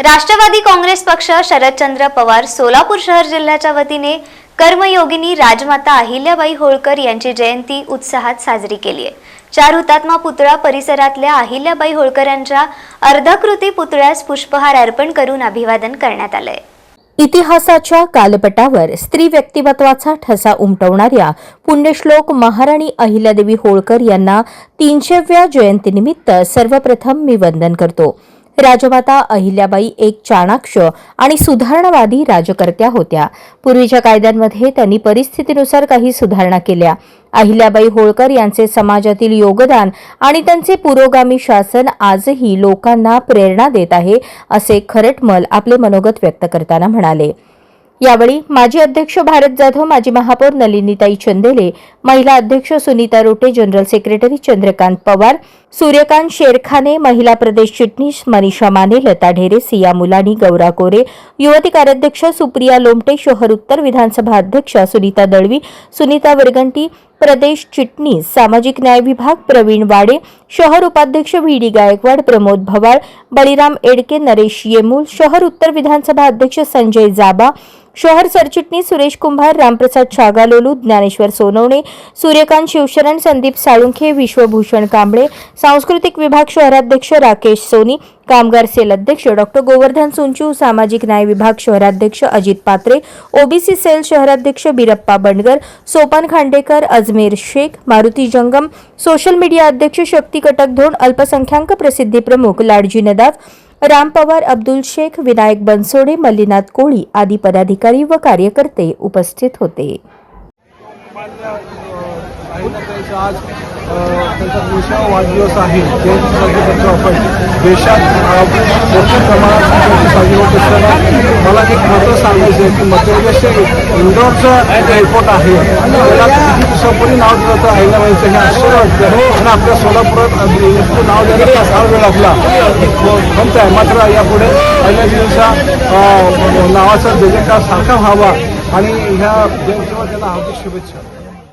राष्ट्रवादी काँग्रेस पक्ष शरदचंद्र पवार सोलापूर शहर जिल्ह्याच्या वतीने कर्मयोगिनी राजमाता अहिल्याबाई होळकर यांची जयंती उत्साहात साजरी केली आहे. चार हुतात्मा पुतळा परिसरातल्या अहिल्याबाई होळकर यांच्या अर्धकृती पुतळ्यास पुष्पहार अर्पण करून अभिवादन करण्यात आलंय. इतिहासाच्या कालपटावर स्त्री व्यक्तिमत्वाचा ठसा उमटवणाऱ्या पुण्यश्लोक महाराणी अहिल्यादेवी होळकर यांना तीनशेव्या जयंतीनिमित्त सर्वप्रथम मी वंदन करतो. राजमाता अहिल्याबाई एक चाणाक्ष आणि सुधारणावादी राजकर्त्या होत्या. पूर्वीच्या कायद्यांमध्ये त्यांनी परिस्थितीनुसार काही सुधारणा केल्या. अहिल्याबाई होळकर यांचे समाजातील योगदान आणि त्यांचे पुरोगामी शासन आजही लोकांना प्रेरणा देत आहे असे खरटमल आपले मनोगत व्यक्त करताना म्हणाले. यावेळी माजी अध्यक्ष भारत जाधव माजी महापौर नलिनीताई चंदेले महिला अध्यक्ष सुनीता रोटे जनरल सेक्रेटरी चंद्रकांत पवार सूर्यकांत शेरखाने महिला प्रदेश चिटणीस मनीषा माने लता ढेरे सिया मुलानी गौरा कोरे युवती कार्याध्यक्ष सुप्रिया लोमटे शहर उत्तर विधानसभा अध्यक्ष सुनीता दळवी सुनीता वरगंटी प्रदेश चिटणीस सामाजिक न्याय विभाग प्रवीण वाडे शहर उपाध्यक्ष व्ही डी गायकवाड प्रमोद भवाळ बळीराम एडके नरेश येमूल शहर उत्तर विधानसभा अध्यक्ष संजय जाबा शहर सरचिटणीस सुरेश कुंभार रामप्रसाद छागालोलू ज्ञानेश्वर सोनवणे सूर्यकांत शिवशरण संदीप साळुंखे विश्वभूषण कांबळे सांस्कृतिक विभाग शहराध्यक्ष राकेश सोनी कामगार सेल अध्यक्ष डॉक्टर गोवर्धन सुंचू सामाजिक न्याय विभाग शहराध्यक्ष अजित पात्रे ओबीसी सेल शहराध्यक्ष बिरप्पा बंडगर सोपान खांडेकर अजमेर शेख मारुती जंगम सोशल मीडिया अध्यक्ष शक्ती कटकधोण अल्पसंख्याक प्रसिद्धी प्रमुख लाडजी नदाफ राम पवार अब्दुल शेख विनायक बनसोडे मल्लीनाथ कोळी आदी पदाधिकारी व कार्यकर्ते उपस्थित होते. त्यांचा तीनशेवा वाढदिवस आहे जयंती साजरी करतो आपण देशात मोठ्या प्रमाणात साजरी होत असताना मला एक मात्र सांगायचं आहे की मध्य प्रदेशचे इंदोरचं एअरपोर्ट आहे. त्याला किती दिवसापूर्वी नाव दिलं होतं अहिल्याबाईचं हे आश्चर्य वाटतं. हो, आणि आपल्या सोलापुरात युनेस्को नाव द्यायला तास हा वेळ लागला. म्हणत आहे मात्र यापुढे अहिल्यादेवीचा अ, नावाचा जयजयकार सारखा व्हावा. आणि ह्या जयंतीवर त्यांना हार्दिक शुभेच्छा.